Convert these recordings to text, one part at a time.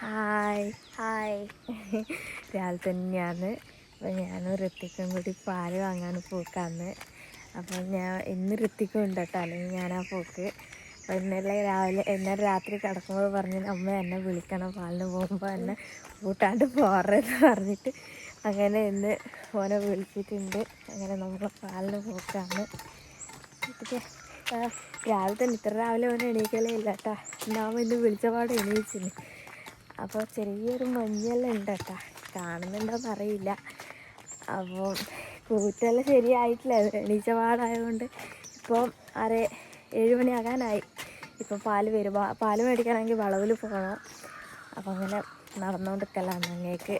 Hi hi. രാവിലെ തന്നെയാണ്. അപ്പോൾ ഞാനും ഋത്തിക്കും കൂടി പാൽ വാങ്ങാൻ പോക്കാന്ന്. അപ്പോൾ ഞാൻ ഇന്ന് ഋത്തിക്കും ഉണ്ട് കേട്ടോ അല്ലെങ്കിൽ ഞാൻ ആ പോക്ക്. അപ്പോൾ ഇന്നലെ രാവിലെ ഇന്നലെ രാത്രി കിടക്കുമ്പോൾ പറഞ്ഞ് അമ്മ എന്നെ വിളിക്കണം പാലിന് പോകുമ്പോൾ എന്നെ കൂട്ടാണ്ട് പോറെന്ന് പറഞ്ഞിട്ട് അങ്ങനെ ഇന്ന് ഓനെ വിളിച്ചിട്ടുണ്ട്. അങ്ങനെ നമ്മളെ പാലിന് പോക്കാണ് രാവിലെ തന്നെ ഇത്ര രാവിലെ ഓനെ എണീക്കലേ ഇല്ല കേട്ടാ ഞാൻ ഇന്ന് വിളിച്ചപാട് എണീച്ചിന്. അപ്പോൾ ചെറിയൊരു മഞ്ഞെല്ലാം ഉണ്ട് കേട്ടാ കാണുന്നുണ്ടോന്ന് അറിയില്ല. അപ്പോൾ കൂറ്റെല്ലാം ശരിയായിട്ടില്ല. എണീച്ച പാടായതുകൊണ്ട് ഇപ്പോൾ അര ഏഴ് മണിയാകാനായി. ഇപ്പോൾ പാൽ വരും പാൽ മേടിക്കണമെങ്കിൽ വളവിൽ പോകണം. അപ്പോൾ അങ്ങനെ നടന്നുകൊണ്ടിരിക്കലാണ് അങ്ങേക്ക്.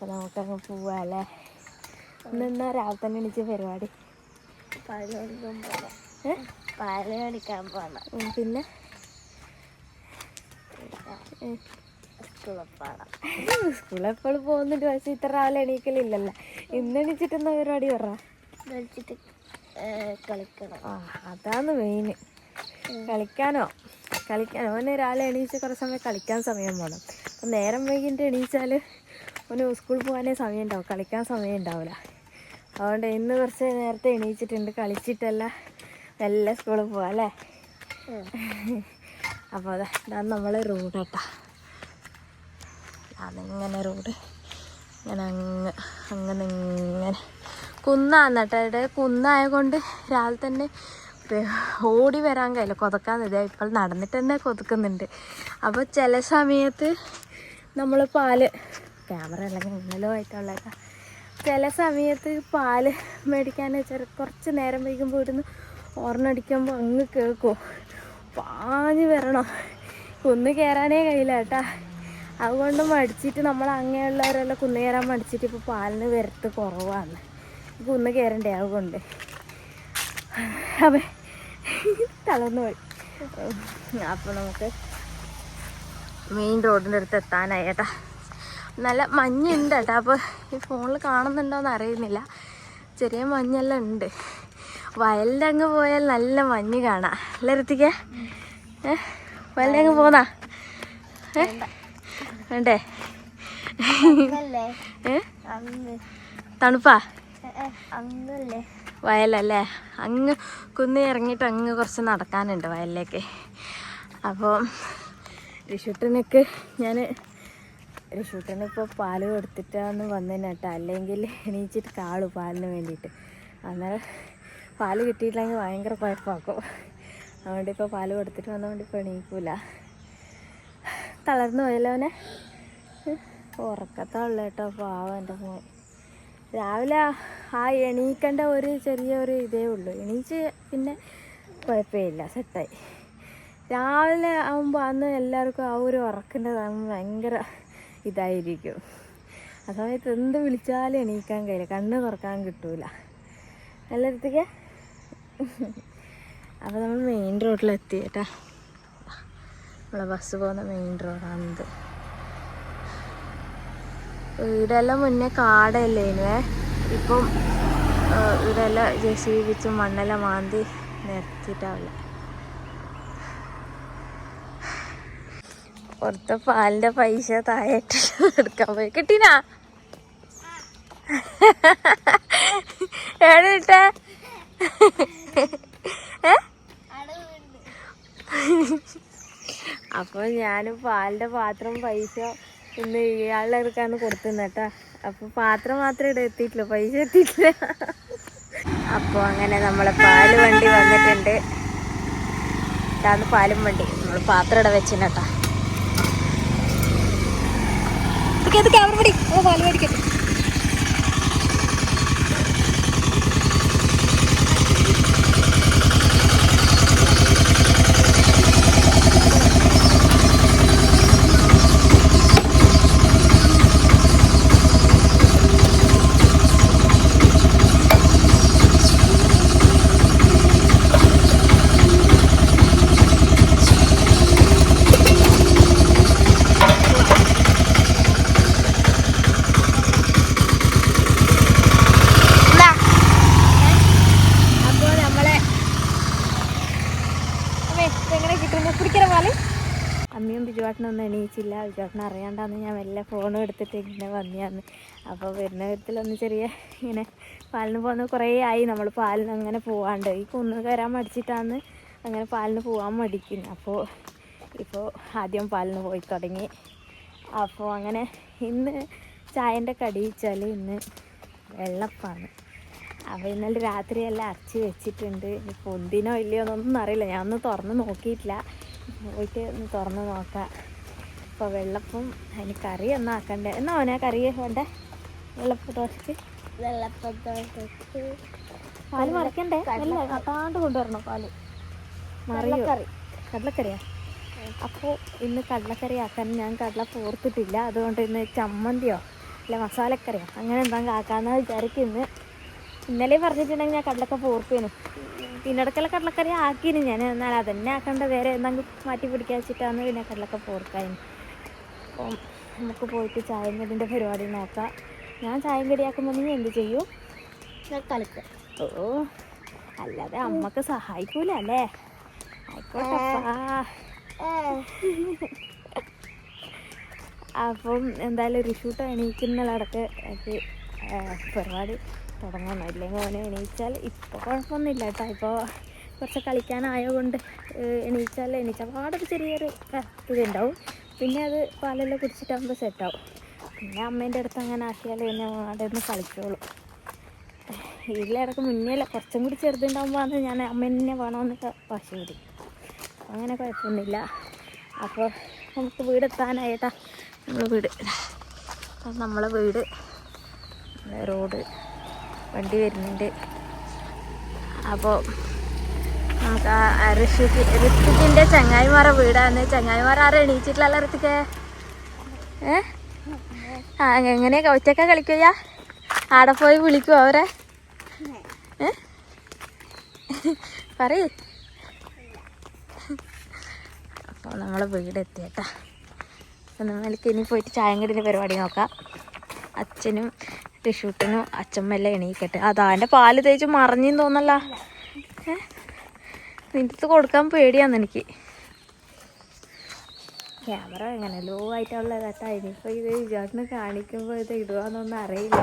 അപ്പോൾ നമുക്കങ്ങ് പോവാല്ലേ? ഇന്ന് രാവിലെ തന്നെ എണീച്ച പരിപാടി. പാൽ ഉം, പിന്നെ? സ്കൂളിൽ എപ്പോഴും പോകുന്നുണ്ട് പക്ഷേ ഇത്ര രാവിലെ എണീക്കലില്ലല്ലോ. ഇന്ന് എണീച്ചിട്ട് എന്താ പരിപാടി പറ കളിക്കണം. ആ അതാണ് മെയിൻ കളിക്കാനോ? കളിക്കാനോ അവന് രാവിലെ എണീച്ച് കുറച്ച് സമയം കളിക്കാൻ സമയം വേണം. അപ്പം നേരം വൈകിട്ട് എണീച്ചാൽ അവന് സ്കൂളിൽ പോകാനേ സമയം ഉണ്ടാവും കളിക്കാൻ സമയം ഉണ്ടാവില്ല അതുകൊണ്ട് ഇന്ന് കുറച്ച് നേരത്തെ എണീച്ചിട്ടുണ്ട്. കളിച്ചിട്ടല്ല. നല്ല സ്കൂളിൽ പോവാം അല്ലേ? അപ്പോൾ അതാ ഇതാണ് നമ്മളെ റോഡ് കേട്ടാ അതിങ്ങനെ റോഡ് ഇങ്ങനെ അങ്ങ് അങ്ങനെ ഇങ്ങനെ. കുന്നാന്ന് കേട്ടോ ഇവിടെ കുന്നായ കൊണ്ട് രാവിലെ തന്നെ ഓടി വരാൻ കഴിയില്ല. കൊതക്കാൻ ഇതാ ഇപ്പോൾ നടന്നിട്ട് തന്നെ കൊതുക്കുന്നുണ്ട്. അപ്പോൾ ചില സമയത്ത് നമ്മൾ പാൽ ക്യാമറ അല്ലെങ്കിൽ ഇന്നലോ ആയിട്ടുള്ള ചില സമയത്ത് പാൽ മേടിക്കാൻ ചെറു കുറച്ച് നേരം വൈകുമ്പോൾ ഇവിടുന്ന് ഓർണടിക്കുമ്പോൾ അങ്ങ് കേൾക്കും പാഞ്ഞ് വരണം. കുന്ന് കയറാനേ കഴിയില്ല കേട്ടാ. അതുകൊണ്ട് മടിച്ചിട്ട് നമ്മൾ അങ്ങനെയുള്ളവരെല്ലാം കുന്ന് കയറാൻ മടിച്ചിട്ട് ഇപ്പോൾ പാലിന് വരത്ത് കുറവാണ്. കുന്ന് കയറണ്ടേ അതുകൊണ്ട്. അപ്പം തളർന്നു പോയി. അപ്പോൾ നമുക്ക് മെയിൻ റോഡിന്റെ അടുത്ത് എത്താനായി കേട്ടാ. നല്ല മഞ്ഞുണ്ട് കേട്ടോ. അപ്പോൾ ഈ ഫോണിൽ കാണുന്നുണ്ടോയെന്ന് അറിയുന്നില്ല. ചെറിയ മഞ്ഞെല്ലാം ഉണ്ട്. വയലിന്റെ അങ്ങ് പോയാൽ നല്ല മഞ്ഞ് കാണാം. അല്ലേ ഋത്തിക്ക ഏ? വയലിന്റെ അങ്ങ് പോന്നാ? ഏ? വേണ്ടേ? തണുപ്പാ? വയലല്ലേ? അങ്ങ് കുന്നി ഇറങ്ങിയിട്ട് അങ്ങ് കുറച്ച് നടക്കാനുണ്ട് വയലിലേക്ക്. അപ്പോൾ ഋഷുട്ടനക്ക് ഞാൻ ഋഷുട്ടന് ഇപ്പോൾ പാൽ കൊടുത്തിട്ടാന്ന് വന്നതിന് കേട്ടോ അല്ലെങ്കിൽ എണീച്ചിട്ട് കാളു പാലിന് വേണ്ടിയിട്ട്. അന്നേരം പാൽ കിട്ടിയിട്ടില്ലെങ്കിൽ ഭയങ്കര കുഴപ്പമാക്കും. അതുകൊണ്ട് ഇപ്പോൾ പാൽ കൊടുത്തിട്ട് വന്നതുകൊണ്ട് ഇപ്പോൾ എണീക്കൂല. തളർന്നു പോയല്ലോ അവനെ? ഉറക്കത്തുള്ള കേട്ടോ പാവം എന്റെ മോൻ. രാവിലെ ആ എണീക്കേണ്ട ഒരു ചെറിയ ഒരു ഇതേ ഉള്ളൂ. എണീച്ച് പിന്നെ കുഴപ്പമില്ല. സെറ്റായി. രാവിലെ ആകുമ്പോൾ അന്ന് എല്ലാവർക്കും ആ ഒരു ഉറക്കേണ്ടതാണ് ഭയങ്കര ഇതായിരിക്കും. ആ സമയത്ത് എന്ത് വിളിച്ചാലും എണീക്കാൻ കഴിയില്ല. കണ്ണ് തുറക്കാൻ കിട്ടൂല. നല്ലടത്തേക്ക് അപ്പോൾ നമ്മൾ മെയിൻ റോഡിലെത്തി കേട്ടാ. നമ്മളെ ബസ് പോകുന്ന മെയിൻ റോഡാണിത് വീടെല്ലാം മുന്നേ കാടല്ലേനുവേ ഇപ്പം ഏഹ്, ഇവിടെല്ലാം ജെ സി വെച്ച് മണ്ണെല്ലാം മാന്തി നിരത്തിയിട്ടാവില്ല പുറത്തെ പാലിന്റെ പൈസ താഴെട്ട് എടുക്കാൻ പോയി. കിട്ടിനാ? എവിടെ ഇട്ടേ അപ്പോൾ ഞാൻ പാലിന്റെ പാത്രം പൈസ ഇന്ന് ഇയാളുടെ എടുക്കാന്ന് കൊടുത്തുന്ന കേട്ടാ. അപ്പോൾ പാത്രം മാത്രം ഇവിടെ എത്തിയിട്ടില്ല പൈസ എത്തിയിട്ടില്ല. അപ്പോൾ അങ്ങനെ നമ്മളെ പാൽ വണ്ടി വന്നിട്ടുണ്ട്. ഇതാണ് പാലും വണ്ടി നമ്മൾ പാത്രം ഇവിടെ വെച്ചിന് ഓ പാൽ മേടിക്കട്ടെ അച്ഛനും ബിജുവാട്ടനൊന്നും എണീച്ചില്ല. ബിജുവാട്ടൻ അറിയാണ്ടാന്ന് ഞാൻ വല്ല ഫോണും എടുത്തിട്ട് ഇങ്ങനെ വന്നിയാന്ന്. അപ്പോൾ വരുന്ന വിധത്തിലൊന്ന് ചെറിയ ഇങ്ങനെ പാലിന് പോകുന്ന കുറേ ആയി. നമ്മൾ പാലിന് അങ്ങനെ പോവാണ്ട്. ഈ കുന്ന് കയറാൻ മടിച്ചിട്ടാന്ന് അങ്ങനെ പാലിന് പോകാൻ മടിക്കുന്നു. അപ്പോൾ ഇപ്പോൾ ആദ്യം പാലിന് പോയി തുടങ്ങി. അപ്പോൾ അങ്ങനെ ഇന്ന് ചായന്റെ കടി വെച്ചാൽ ഇന്ന് വെള്ളപ്പാണ്. അപ്പോൾ ഇന്നലെ രാത്രിയെല്ലാം അരച്ച് വെച്ചിട്ടുണ്ട്. ഇനി പൊന്തിനോ ഇല്ലയോ എന്നൊന്നും അറിയില്ല. ഞാൻ തുറന്ന് നോക്കിയിട്ടില്ല. പോയിട്ട് ഒന്ന് തുറന്ന് നോക്കാം. അപ്പോൾ വെള്ളപ്പം അതിന് കറി ഒന്നും ആക്കണ്ടേ? എന്നാ അവനെ കറി വേണ്ടേ? വെള്ളപ്പം ദോശക്ക്. വെള്ളപ്പത്തോട്ടത്ത് പാൽ മറിക്കണ്ടേ? അല്ല? കട്ടാണ്ട് കൊണ്ടുവരണം പാൽ. മറിയോ? കറി കടലക്കറിയാ? അപ്പോൾ ഇന്ന് കടലക്കറി ആക്കാൻ ഞാൻ കടല പോർത്തിട്ടില്ല. അതുകൊണ്ട് ഇന്ന് ചമ്മന്തിയോ? അല്ല മസാലക്കറിയോ? അങ്ങനെ എന്തെങ്കിലും ആക്കാമെന്ന് വിചാരിക്കുന്നു. ഇന്നലെ പറഞ്ഞിട്ടുണ്ടെങ്കിൽ ഞാൻ കടലക്ക പോർത്തേനു. പിന്നടക്കല കടലക്കറി ആക്കിയിരുന്നു ഞാൻ. എന്നാൽ അതന്നെ ആക്കേണ്ട? വേറെ എന്തെങ്കിലും മാറ്റി പിടിക്കാൻ വെച്ചിട്ടാണ് പിന്നെ കടലക്ക പോർക്കായിരുന്നു അപ്പം നമുക്ക് പോയിട്ട് ചായം കടിന്റെ പരിപാടി നോക്കാം. ഞാൻ ചായം കടിയാക്കുമ്പോൾ നീ എന്ത് ചെയ്യും? കളിക്കും. ഓ അല്ലാതെ അമ്മയ്ക്ക് സഹായിക്കൂല അല്ലേ? അപ്പം. എന്തായാലും റിഷൂട്ട് എണീക്കുന്നതടക്ക് എനിക്ക് പരിപാടി തുടങ്ങണം. ഇല്ലെങ്കിൽ അവനെ എണീച്ചാൽ ഇപ്പോൾ കുഴപ്പമൊന്നുമില്ല കേട്ടോ. ഇപ്പോൾ കുറച്ച് കളിക്കാനായതുകൊണ്ട് എണീച്ചാൽ എണീച്ചാൽ പാടൊരു ചെറിയൊരു ഇതുണ്ടാവും പിന്നെ അത് പാലെല്ലാം കുടിച്ചിട്ടാകുമ്പോൾ സെറ്റാവും പിന്നെ അമ്മേന്റെ അടുത്ത് അങ്ങനെ ആക്കിയാൽ പിന്നെ അവിടെ നിന്ന് കളിച്ചോളും ഇതിലിടക്ക് മുന്നേ അല്ല കുറച്ചും കൂടി ചെറുതുണ്ടാകുമ്പോൾ ഞാൻ അമ്മ തന്നെ വേണമെന്നൊക്കെ വാശി കൂടി അങ്ങനെ കുഴപ്പമൊന്നുമില്ല. അപ്പോൾ നമുക്ക് വീട്. എത്താനായിട്ടാ നമ്മളെ വീട്. നമ്മളെ വീട് റോഡ് വണ്ടി വരുന്നുണ്ട്. അപ്പോൾ ഋഷിക്ക് ഋത്തിക്കിന്റെ ചങ്ങായിമാരെ വീടാണ്. ചങ്ങായിമാർ ആരും എണീച്ചിട്ടില്ലല്ലോ ഋത്തിക്ക് ഏ? ആ എങ്ങനെയൊക്കെ? ഒറ്റക്ക കളിക്കുക ആടെ പോയി വിളിക്കുമോ അവരെ? പറയ്. അപ്പോൾ നമ്മൾ വീട് എത്തിയേട്ടാ അപ്പം നമ്മൾക്ക് ഇനി പോയിട്ട് ചായം പരിപാടി നോക്കാം. അച്ഛനും ഋഷൂട്ടനും അച്ഛമ്മയെല്ലാം എണീക്കട്ടെ. അതാ എന്റെ പാൽ തേച്ച് മറിഞ്ഞെന്ന് തോന്നല്ല ഏ? നിന്റെ കൊടുക്കാൻ പേടിയാന്ന് എനിക്ക്. ക്യാമറ എങ്ങനെ ലോ ആയിട്ടുള്ള കേട്ടാ ഇനിയിപ്പോൾ ഇത് ചേട്ടന് കാണിക്കുമ്പോൾ ഇത് ഇടുവാന്നൊന്നും അറിയില്ല.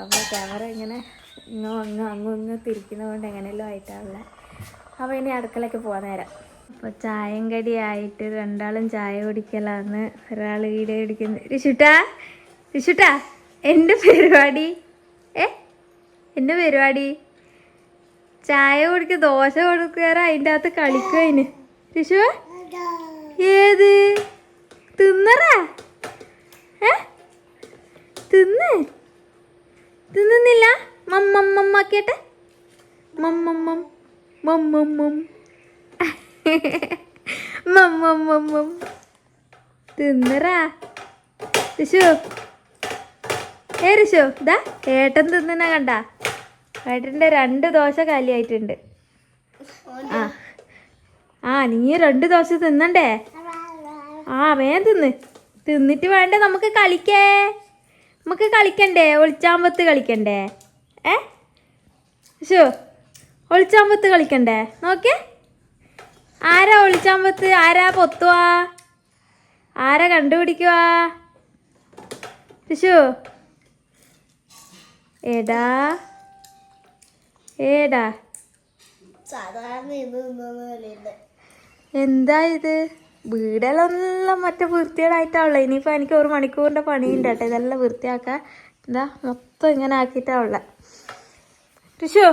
അപ്പോൾ ക്യാമറ ഇങ്ങനെ ഇങ്ങോ അങ്ങോ അങ്ങോ ഇങ്ങോ തിരിക്കുന്നതുകൊണ്ട് എങ്ങനെയല്ലോ ആയിട്ടാണുള്ള. അപ്പോൾ ഇനി അടുക്കളയ്ക്ക് പോകാൻ നേരം. അപ്പോൾ ചായം കടിയായിട്ട് രണ്ടാളും ചായ കുടിക്കലാന്ന് ഒരാൾ വീഡിയോ കുടിക്കുന്നു രിഷുട്ടാ? രിഷുട്ടാ? എന്റെ പരിപാടി? ഏ? എന്റെ പരിപാടി? ചായ കുടിക്കുക ദോശ കൊടുക്കുക അതിന്റെ അകത്ത് കളിക്കുക അതിന്. രിഷു? ഏത്? തിന്നറാ? ഏ? തിന്ന്? തിന്നുന്നില്ല? മമ്മമ്മമ്മാക്കിയട്ടെ മമ്മമ്മം മമ്മമ്മം മമ്മമ്മമ്മം തിന്നറാ? ഋഷു ഏ ഋഷു ഇതാ ഏട്ടൻ തിന്നുന്ന കണ്ട. ഏട്ടന്റെ രണ്ട് ദോശ കാലിയായിട്ടുണ്ട്. ആ. ആ നീ രണ്ട് ദോശ തിന്നണ്ടേ? ആ വേഗം തിന്ന്. തിന്നിട്ട് വേണ്ട നമുക്ക് കളിക്കേ? നമുക്ക് കളിക്കണ്ടേ? ഒളിച്ചാമ്പത്ത് കളിക്കണ്ടേ? ഏ? ഷോ ഒളിച്ചാമ്പത്ത് കളിക്കണ്ടേ? നോക്കിയേ ആരാ ഒളിച്ചാമ്പത്ത്? ആരാ പൊത്തുവാ? ആരാ കണ്ടുപിടിക്കുവാ? ഷോ ഏടാ ഏടാ? എന്താ ഇത്? വീടെല്ലാം മറ്റേ വൃത്തികേടായിട്ടാവുള്ള ഇനിയിപ്പോൾ എനിക്ക് ഒരു മണിക്കൂറിന്റെ പണിയുണ്ട് കേട്ടോ. ഇതെല്ലാം വൃത്തിയാക്കാൻ. എന്താ മൊത്തം ഇങ്ങനെ ആക്കിയിട്ടാ ഉള്ള. ഋഷു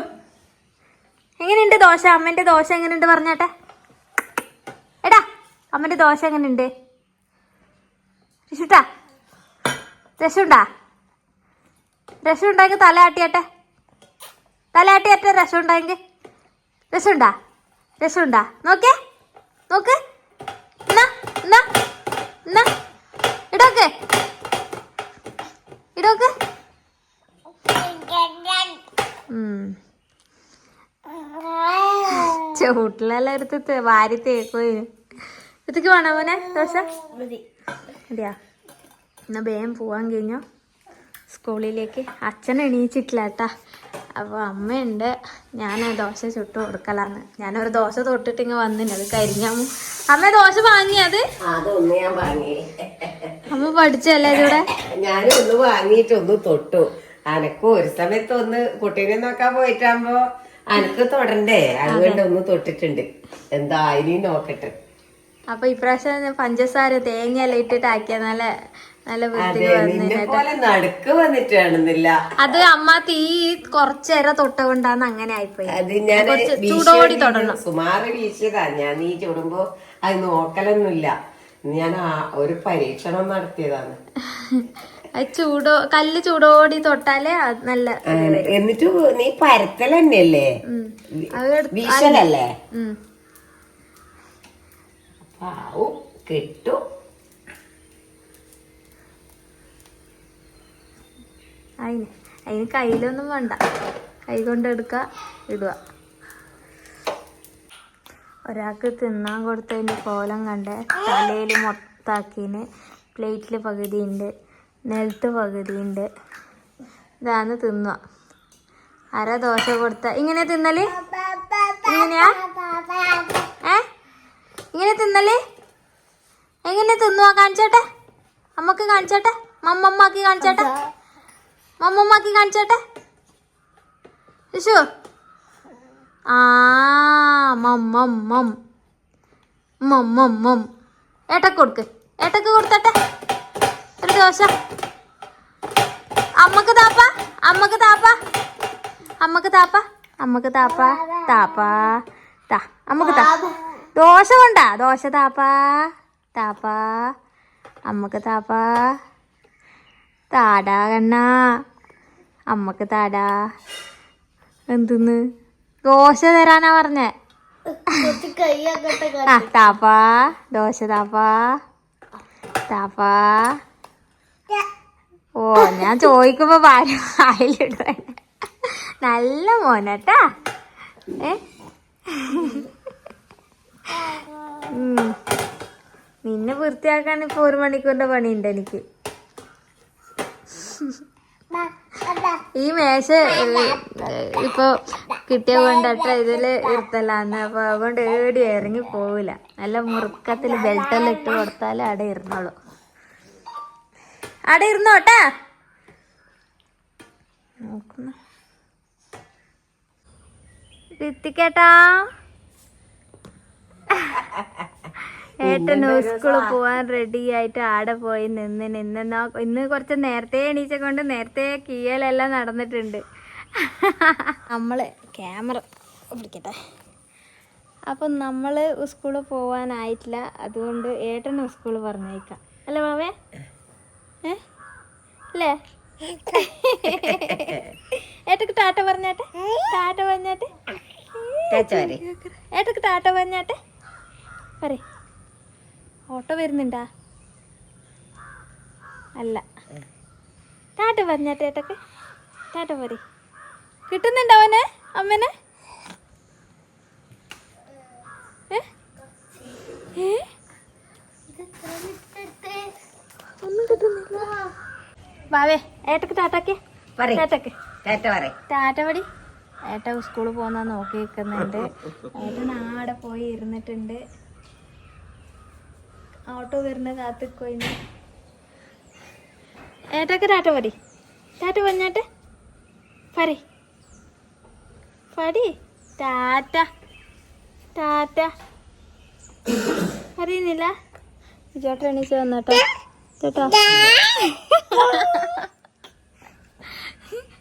എങ്ങനെയുണ്ട് ദോശ? അമ്മേന്റെ ദോശ എങ്ങനെയുണ്ട് പറഞ്ഞാട്ടെ. എടാ അമ്മന്റെ ദോശ എങ്ങനെയുണ്ട്? ഋഷുട്ടാ രസമുണ്ടാ? രസമുണ്ടെങ്കിൽ തല ആട്ടിയാട്ടെ. തല ആട്ടിയാട്ടെ രസമുണ്ടെങ്കിൽ രസമുണ്ടാ? രസമുണ്ടാ? നോക്കേ. നോക്ക് ഇടോക്ക്. ചൂട്ടിലെല്ലാം എടുത്ത് വാരി തേക്കോയി ഇതൊക്കെ വേണോ മോനെ? ദോശ? അതെയാ എന്നാ വേഗം പോവാൻ കഴിഞ്ഞോ? സ്കൂളിലേക്ക്. അച്ഛൻ എണീച്ചിട്ടില്ല കേട്ടാ. അപ്പോൾ അമ്മയുണ്ട്. ഞാൻ ആ ദോശ ചുട്ട് കൊടുക്കലാന്ന്. ഞാനൊരു ദോശ തൊട്ടിട്ട് ഇങ്ങനെ വന്നിന്. അത് കരിഞ്ഞാമു അമ്മ. ദോശ വാങ്ങിയത് ഞാൻ അമ്മ പഠിച്ചല്ലേ ഇവിടെ ഞാനും ഒന്ന് വാങ്ങിയിട്ട് ഒന്ന് തൊട്ടു. അനക്ക് ഒരു സമയത്ത് ഒന്ന് കുട്ടീനെ നോക്കാൻ പോയിട്ടാകുമ്പോ അനക്ക് തൊടണ്ടേ? അതുകൊണ്ട് ഒന്ന് തൊട്ടിട്ടുണ്ട്. എന്താ നോക്കട്ടെ. അപ്പൊ ഇപ്രാവശ്യം പഞ്ചസാര തേങ്ങ എല്ലാം ഇട്ടിട്ട് ആക്കിയ നല്ല നല്ല വന്നിട്ട് പോലെ നടുക്ക് വന്നിട്ട് കാണുന്നില്ല അത് അമ്മ തീ കൊറച്ചേര തൊട്ട കൊണ്ടാന്ന് അങ്ങനെ ആയിപ്പോയി. അത് ഞാൻ ചൂടോടി തൊടണം. സുമാറ് വീശിയതാ. ഞാൻ നീ ചൂടുമ്പോ അത് നോക്കലൊന്നുമില്ല. ഞാൻ ഒരു പരീക്ഷണം നടത്തിയതാണ്. ചൂടോ കല്ല് ചൂടോടി തൊട്ടാലേ നല്ല എന്നിട്ട് നീ പരത്തൽ തന്നെയല്ലേ വീശലല്ലേ? കിട്ടു. അതിന് അതിന് കയ്യിലൊന്നും വേണ്ട. കൈ കൊണ്ടെടുക്ക ഇടുക. ഒരാൾക്ക് തിന്നാൻ കൊടുത്തതിന്റെ കോലം കണ്ട് തലയിൽ മൊത്താക്കിന് പ്ലേറ്റിൽ പകുതിയുണ്ട് നിലത്ത് പകുതിയുണ്ട്. ഇതാന്ന് തിന്നുക. അര ദോശ കൊടുത്ത ഇങ്ങനെ തിന്നൽ? ഇങ്ങനെയാ? ഏ? ഇങ്ങനെ തിന്നൽ? എങ്ങനെ തിന്നുവാ? കാണിച്ചേട്ടെ. അമ്മയ്ക്ക് കാണിച്ചേട്ടെ. മമ്മമ്മക്ക് കാണിച്ചേട്ടെ. മമ്മമ്മക്ക് കാണിച്ചോട്ടെ? മം മം മം. ഏട്ടക്ക് കൊടുക്ക്. ഏട്ടക്ക് കൊടുത്തട്ടെ? ഒരു ദോശ. അമ്മയ്ക്ക് താപ്പ അമ്മയ്ക്ക് താപ്പ. അമ്മയ്ക്ക് താപ്പ അമ്മയ്ക്ക് താപ്പ താപ്പ. താ അമ്മയ്ക്ക് താ. ദോശ കൊണ്ടാ ദോശ താപ്പ താപ്പ. അമ്മയ്ക്ക് താപ്പ. താടാ കണ്ണാ. അമ്മയ്ക്ക് താടാ. എന്തിന്ന്? ദോശ തരാനാ പറഞ്ഞേ. ആ താപ്പാ. ദോശ താപ്പാ. താപ്പാ. ഓ ഞാൻ ചോദിക്കുമ്പോ ഭാര്യ വായിലിടുവേ. നല്ല മോനട്ടാ. ഏ. നിന്നെ വൃത്തിയാക്കാൻ ഇപ്പൊ ഒരു മണിക്കൂറിന്റെ പണിയുണ്ട് എനിക്ക്. ഈ മേശ ഇപ്പൊ കിട്ടിയ കൊണ്ടട്ട ഇതിൽ ഇരുത്തലാന്ന് അപ്പൊ അതുകൊണ്ട് ഏടി ഇറങ്ങി പോവില്ല. നല്ല മുറുക്കത്തിൽ ബെൽറ്റെല്ലാം ഇട്ട് കൊടുത്താലേ അവിടെ ഇരുന്നോളൂ. അവിടെ ഇരുന്നോട്ടാ നോക്കുന്നു. ഋത്തിക്കേട്ടാ ഏട്ടൻ സ്കൂളിൽ പോവാൻ റെഡി ആയിട്ട് ആടെ പോയി നിന്ന് നിന്ന് നോ- ഇന്ന് കുറച്ച് നേരത്തെ എണീച്ച കൊണ്ട് നേരത്തെ കീയലെല്ലാം നടന്നിട്ടുണ്ട്. നമ്മൾ ക്യാമറ പിടിക്കട്ടെ. അപ്പം നമ്മൾ സ്കൂളിൽ പോവാനായിട്ടില്ല. അതുകൊണ്ട് ഏട്ടൻ സ്കൂളിൽ പറഞ്ഞേക്കാം. അല്ലേ മാമേ? ഏ? അല്ലേ? ഏട്ടക്ക് ടാറ്റ പറഞ്ഞാട്ടെ? ടാറ്റ പറഞ്ഞാട്ടെ? ഏട്ടക്ക് ടാറ്റ പറഞ്ഞാട്ടെ? പറ ഓട്ടോ വരുന്നുണ്ടാ? അല്ല. ടാറ്റ പറഞ്ഞ ഏട്ടക്ക് ടാറ്റ പറ. കിട്ടുന്നുണ്ടോ അവനെ? അമ്മനെ? ഒന്നും കിട്ടുന്നില്ല. ബാവേ ഏട്ടക്ക് ടാറ്റക്ക്. പറയ്. ടാറ്റക്ക്. ചേച്ച പറ ടാറ്റ പടി. ഏട്ടൻ സ്കൂളിൽ പോകുന്ന നോക്കി നിൽക്കുന്നുണ്ട് ഏട്ടൻ ആടെ പോയി ഇരുന്നിട്ടുണ്ട്. ഓട്ടോ വരുന്ന കാത്തിക്കോയിന്ന് ഏട്ടക്ക് ടാറ്റ പറ ടാറ്റ പറഞ്ഞാട്ടെ പറ. പടി. ടാറ്റ. ടാറ്റ. അറിയുന്നില്ല ചേട്ടൻ എണീച്ച് വന്നാട്ടോ. ചേട്ടാ.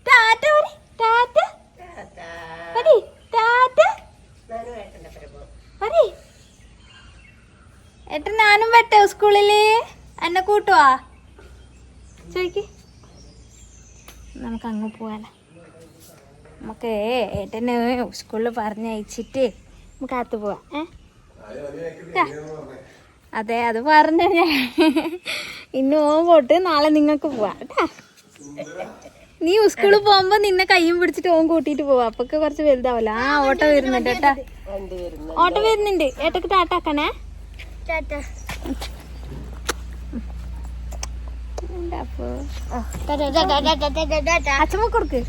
ടാറ്റ പടി. ടാറ്റ. പടി. ടാറ്റ. പടി ഏട്ടൻ ഞാനും വെട്ടോ സ്കൂളിൽ? എന്നെ കൂട്ടുവാ. ചോദിക്ക് നമുക്ക് അങ്ങ് പോവാലോ. നമുക്ക് ഏട്ടന് സ്കൂളിൽ പറഞ്ഞയച്ചിട്ട് നമുക്ക് അകത്ത് പോവാം. ഏ? അതെ അത് പറഞ്ഞ ഞാൻ ഇന്ന് ഓൻ പോട്ട് നാളെ നിങ്ങൾക്ക് പോവാം. കേട്ടാ നീ സ്കൂളിൽ പോകുമ്പോ നിന്നെ കയ്യും പിടിച്ചിട്ട് ഓൻ കൂട്ടിട്ട് പോവാ. അപ്പൊക്കെ കുറച്ച് വലുതാവല്ലോ ആ ഓട്ടോ വരുന്നുണ്ട് കേട്ടാ. ഓട്ടോ വരുന്നുണ്ട്. ഏട്ടക്ക് ടാട്ടാക്കണേ അച്ഛമ്മ കൊടുക്ക്.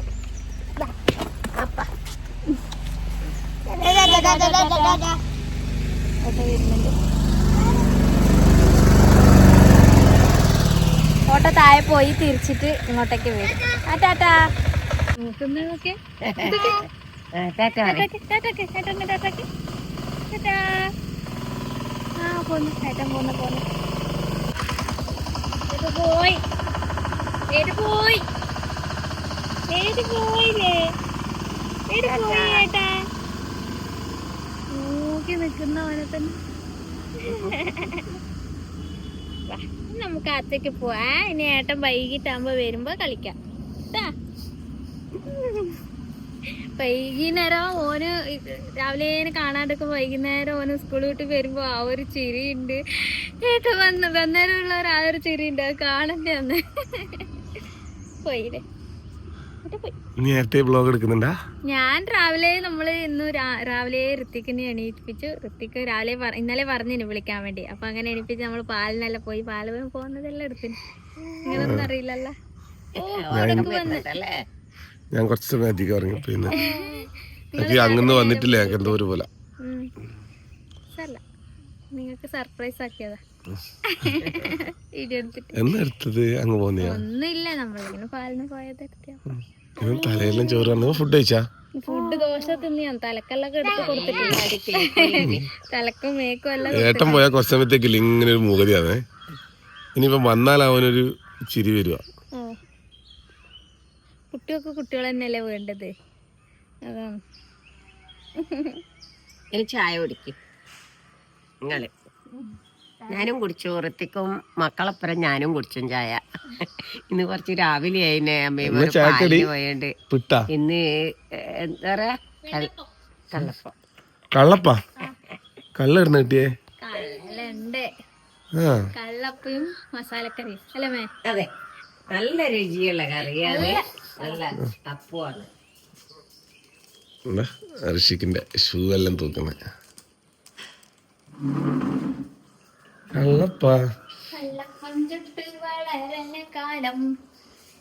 ഓട്ടോ താഴെ പോയി തിരിച്ചിട്ട് ഇങ്ങോട്ടേക്ക് വരും. ആ നോക്കുന്നതൊക്കെ ടാറ്റാ. ആ പോന്നു ഏട്ടൻ പോന്നു പോന്നു. പോയി? ഏട്ട് പോയി? ഏട്ട് പോയില്ലേ? ഏട്ട്. പോയി ഏട്ടാ? നോക്കി നിൽക്കുന്ന അവനെ തന്നെ നമുക്ക് അത്തേക്ക് പോവാ. ഇനി ഏട്ടൻ വൈകിട്ടാകുമ്പോ വരുമ്പോ കളിക്കാം. ട്ടാ. വൈകുന്നേരം ഓന് രാവിലെ കാണാണ്ടൊക്കെ വൈകുന്നേരം ഓന് സ്കൂൾ വിട്ട് വരുമ്പോ ആ ഒരു ചിരി ഉണ്ട് ഏട്ടൻ വന്ന് വന്നേരമുള്ള ഒരു ആ ഒരു ചിരി ഉണ്ട് അത് കാണണ്ടേ അന്ന്? പോയില്ലേ? ഏട്ടാ പോയി. നേരത്തെ ബ്ലോഗ് എടുക്കുന്നുണ്ടാ? ഞാൻ രാവിലെ നമ്മൾ ഇന്ന് രാവിലെ ഋത്തിക്കിനെ എണീപ്പിച്ചു. ഋത്തിക്ക് രാവിലെ ഇന്നലെ പറഞ്ഞിന് വിളിക്കാൻ വേണ്ടി. അപ്പൊ അങ്ങനെ എണീപ്പിച്ച് നമ്മൾ പാലിനല്ല പോയി. പാൽ പോകുന്നതെല്ലാം എടുത്തിന്. ഇങ്ങനൊന്നും അറിയില്ലല്ലോ. ഓ വന്ന് ഞാൻ കുറച്ച് സമയം അധികം ഇറങ്ങി പിന്നെ. എനിക്ക് അങ്ങനെ വന്നിട്ടില്ല ഞങ്ങൾക്ക് എന്തോ ഒരു പോലെ. നിങ്ങക്ക് സർപ്രൈസ് ആക്കിയതാ. വീഡിയോ എടുത്തിട്ട് എന്നാ എടുത്തത്? അങ്ങ് പോന്നെയാ? ഒന്നുമില്ല. നമ്മളിങ്ങനെ പാലിന് പോയത് തലയെല്ലാം ചോറ് ഫുഡ് കഴിച്ചാ? ഫുഡ് ദോശ തിന്നിയാ തലക്കെല്ലാം എടുത്ത് കൊടുത്തിട്ടുണ്ട് തലക്കും മേക്കും എല്ലാം ഏട്ടൻ പോയാൽ കുറച്ച് സമയത്തേക്കില്ല ഇങ്ങനെ ഒരു മുഖതിയാണേ ഇനിയിപ്പം വന്നാൽ അവനൊരു ചിരി വരുക ഓ. കുട്ടികൾക്ക് കുട്ടികൾ തന്നെയല്ലേ വേണ്ടത്? അതാണ്. ഇനി ചായ കുടിക്കും. നിങ്ങൾ. ഞാനും കുടിച്ചു. ഉറത്തിക്കും മക്കളപ്പുറം ഞാനും കുടിച്ചും ചായ. ഇന്ന് കുറച്ച് രാവിലെ ആയിനെ അമ്മയും? പോയണ്ട്. ഇന്ന് എന്താ പറയാ? കള്ളപ്പ. കള്ളപ്പം? കള്ളിടുന്ന കിട്ടിയേ? ആ. കള്ളപ്പയും മസാലക്കറിയും. അല്ലേ അതെ. നല്ല രുചിയുള്ള കറിയാണ്. ഋഷിക്കിന്റെ ഷൂ എല്ലാം തൂക്കുന്നത് കള്ളപ്പാ.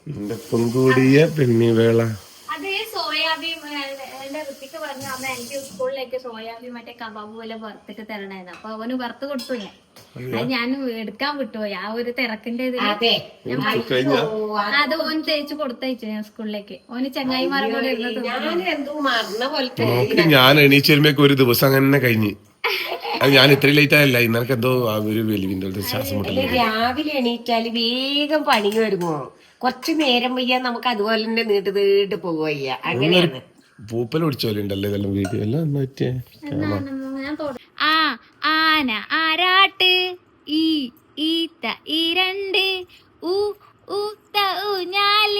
എന്റെ പൊങ്കൂടിയ പെണ്ണി വേള അത് സോയാബീൻ എന്റെ ഋത്തിക്ക് പറഞ്ഞു അമ്മ എനിക്ക് സ്കൂളിലേക്ക് സോയാബീൻ മറ്റേ കബാബ് പോലെ വറുത്തിട്ട് തരണേന്ന്. അപ്പൊ അവന് വറുത്ത് കൊടുത്തു ഞാൻ. അത് ഞാൻ എടുക്കാൻ വിട്ടുപോയി. ആ ഒരു തിരക്കിന്റെ ഇതിൽ അതെ. ഓൻ തേച്ച് കൊടുത്തയച്ചു ഞാൻ സ്കൂളിലേക്ക്. ഓന് ചങ്ങായിമാരുടെ കൂടെ ഇരുന്നത് ഞാൻ എന്തോ മറന്ന ഞാൻ എണീച്ച് ഒരു ദിവസം അങ്ങനെ കഴിഞ്ഞ്. അത് ഞാൻ ഇത്രയും ലേറ്റ് ആയല്ല ഇന്നലെ എന്തോ ആ ഒരു വെലിവിന്റെ ഒരു ശ്വാസം മുട്ടൽ രാവിലെ എണീറ്റാൽ വേഗം പണി വരുമോ കുറച്ചു നേരം വയ്യ നമുക്ക് അതുപോലെ തന്നെ നീട്ട് നീട്ട് പോവുക അങ്ങനെയാണ്. പൂപ്പൽ പിടിച്ചോലുണ്ടല്ലേ കല്ലും ഇതെല്ലാം വീഡിയോ എല്ലാം പറ്റിയേ ആ ആന ആരാട്ട്? ഈ ഈത്ത ഇരണ്ട് ഉ ഊത്ത ഊഞ്ഞാൽ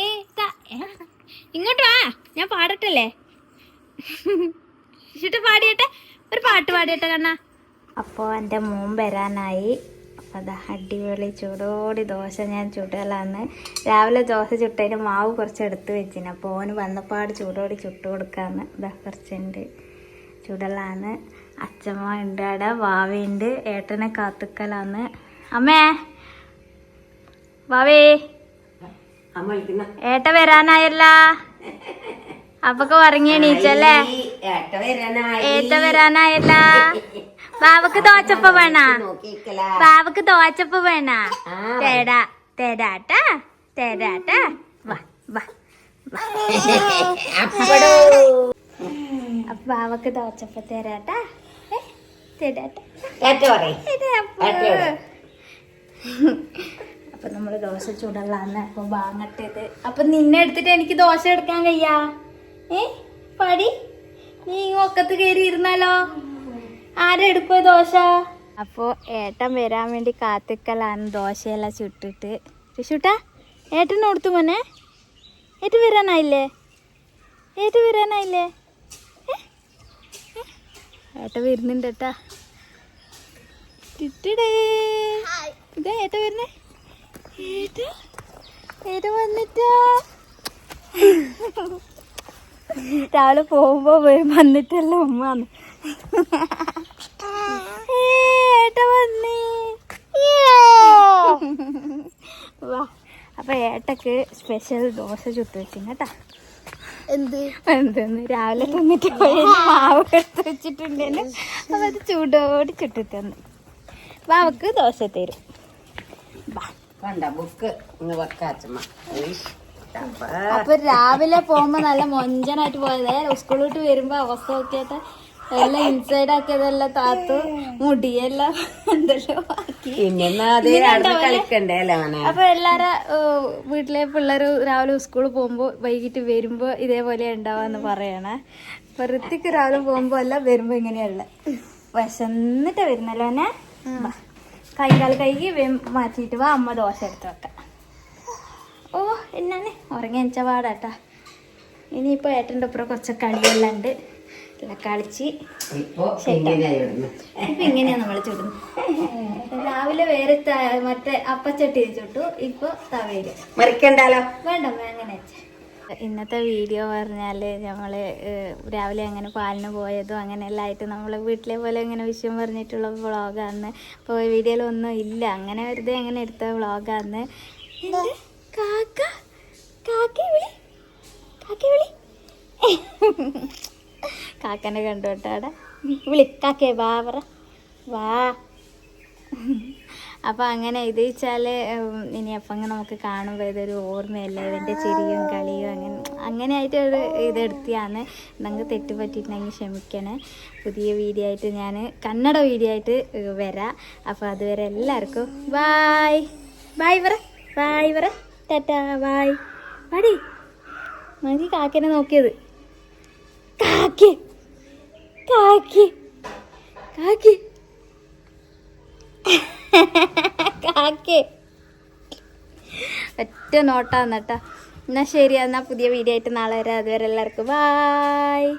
ഏത്ത? ഇങ്ങോട്ട് വാ ഞാൻ പാടട്ടല്ലേ? ഇഷ്ട പാടിയട്ടെ. ഒരു പാട്ട് പാടിയട്ടെ കണ്ണ. അപ്പോൾ എന്റെ മോൻ വരാനായി. അപ്പോൾ അതാ അടിപൊളി ചൂടോടി ദോശ ഞാൻ ചുടലാന്ന്. രാവിലെ ദോശ ചുട്ടതിന് മാവ് കുറച്ച് എടുത്ത് വെച്ചിന്. അപ്പോൾ ഓന് വന്നപ്പാട് ചൂടോടി ചുട്ട് കൊടുക്കാന്ന്. ഇതാ കുറച്ചുണ്ട്. ചുടലാന്ന്. അച്ഛമ്മ ഉണ്ട് അവിടെ വാവയുണ്ട് ഏട്ടനെ കാത്തുക്കലാന്ന്. അമ്മേ. വാവേ. ഏട്ട വരാനായല്ല? അപ്പൊക്കെ ഉറങ്ങി നീച്ചല്ലേ ഏട്ട വരാനായല്ല? ബാവക്ക് തോച്ചപ്പ വേണ. പാവക്ക് ബാവക്ക് തോച്ചപ്പ വേണ. തേടാ തേടാട്ട തേടാട്ട. വാ വാ ബാവക്ക് തോച്ചപ്പ തേരാട്ട തേടാട്ടാ. അപ്പൊ. നമ്മൾ ദോശ ചൂടല്ലാന്ന് അപ്പൊ വാങ്ങട്ടത്. അപ്പൊ നിന്നെ എടുത്തിട്ട് എനിക്ക് ദോശ എടുക്കാൻ കഴിയാ ഏ പടി. നീ ഒക്കത്ത് കയറി ഇരുന്നാലോ ആരെടുക്കോ ദോശ? അപ്പോ ഏട്ടൻ വരാൻ വേണ്ടി കാത്തിക്കലാണ് ദോശയെല്ലാം ചുട്ടിട്ട്. ചുട്ടാ ഏട്ടൻ കൊടുത്തു മോനെ. ഏറ്റ് വരാനായില്ലേ? ഏറ്റ് വരാനായില്ലേ? ഏട്ട വരുന്നുണ്ട് ഏട്ടാ. ഇതാ ഏട്ട വരുന്നേ. ഏട്ട ഏട്ട വന്നിട്ടാ? രാവിലെ പോകുമ്പോ വന്നിട്ടല്ല ഉമ്മ ഏട്ട വന്നേ. വാ. അപ്പൊ ഏട്ടക്ക് സ്പെഷ്യൽ ദോശ ചുട്ട് വെച്ചിന് കേട്ടാ. എന്ത്? എന്തെന്ന്? രാവിലെ തിന്നിട്ട് പോയി. മാവ് എടുത്ത് വെച്ചിട്ടുണ്ടെന്ന്. അപ്പൊ അത് ചൂടോട് ചുട്ടി തന്നു. വാവക്ക് ദോശ തരും. കണ്ട ബുക്ക്. അപ്പൊ രാവിലെ പോകുമ്പോ നല്ല മൊഞ്ചനായിട്ട് പോയത്. സ്കൂളിലോട്ട് വരുമ്പോ അവസ്ഥ നോക്കിയിട്ട് എല്ലാം ഇൻസൈഡ് ആക്കിയതെല്ലാം താത്തു? മുടിയെല്ലാം എന്തെല്ലോ അപ്പൊ എല്ലാരും വീട്ടിലെ പിള്ളേര് രാവിലെ സ്കൂളിൽ പോകുമ്പോ വൈകിട്ട് വരുമ്പോ ഇതേപോലെ ഉണ്ടാവാന്ന് പറയണേ. അപ്പൊ ഋത്തിക്ക് രാവിലെ പോകുമ്പോ അല്ല വരുമ്പോ ഇങ്ങനെയുള്ള വിശന്നിട്ട് വരുന്നല്ലോ എന്നെ കൈകാൽ കൈകി മാറ്റിട്ട് വാ അമ്മ ദോശ എടുത്ത് വെക്കാം. ഓ എന്നാണ്? ഉറങ്ങി എനിച്ച പാടാട്ടാ. ഇനിയിപ്പോ ഏട്ടന്റെ ഒപ്പുറം കുറച്ച് കളിയെല്ലാം ഉണ്ട്. കളിച്ച് ഇപ്പൊ ഇങ്ങനെയാ നമ്മൾ ചുടുന്നത് രാവിലെ വേറെ മറ്റേ അപ്പച്ചട്ടി ചുട്ടു ഇപ്പൊ തവയിൽ. മറിക്കണ്ടാലോ? വേണ്ട അങ്ങനെ ഇന്നത്തെ വീഡിയോ പറഞ്ഞാൽ നമ്മൾ രാവിലെ അങ്ങനെ പാലിന് പോയതും അങ്ങനെയെല്ലാം ആയിട്ട് നമ്മൾ വീട്ടിലെ പോലെ ഇങ്ങനെ വിഷയം പറഞ്ഞിട്ടുള്ള വ്ളോഗാണ് അപ്പോൾ വീഡിയോയിലൊന്നും ഇല്ല. അങ്ങനെ വെറുതെ അങ്ങനെ എടുത്ത വ്ളോഗാന്ന്. കാക്ക? കാക്ക വിളി. കാക്ക വിളി. കാക്കനെ കണ്ടു കേട്ടോ അവിടെ. വിളി കാക്കേ വാ പറ. വാ. അപ്പോൾ അങ്ങനെ ഇത് വെച്ചാൽ ഇനി അപ്പം നമുക്ക് കാണുമ്പോൾ ഇതൊരു ഓർമ്മയല്ല? ഇവന്റെ ചിരിയും കളിയും അങ്ങനെ ആയിട്ട് ഒരു ഇതെടുത്തിയാണ്. എന്തെങ്കിലും തെറ്റുപറ്റിയിട്ടുണ്ടെങ്കിൽ ക്ഷമിക്കണേ. പുതിയ വീഡിയോ ആയിട്ട് ഞാൻ കന്നഡ വീഡിയോ ആയിട്ട് വരാം. അപ്പോൾ അതുവരെ എല്ലാവർക്കും ബായ്. ബായ് പറ. ബായ് പറ. Tata bye. പാടി മതി കാക്കനെ നോക്കിയത്. കാക്കി. കാക്കി. കാക്കി. കാക്കി. ഒറ്റ നോട്ടാന്ന് കേട്ടോ. എന്നാ ശരി എന്നാ പുതിയ വീഡിയോ ആയിട്ട് നാളെ വരാം. അതുവരെ എല്ലാവർക്കും ബായ്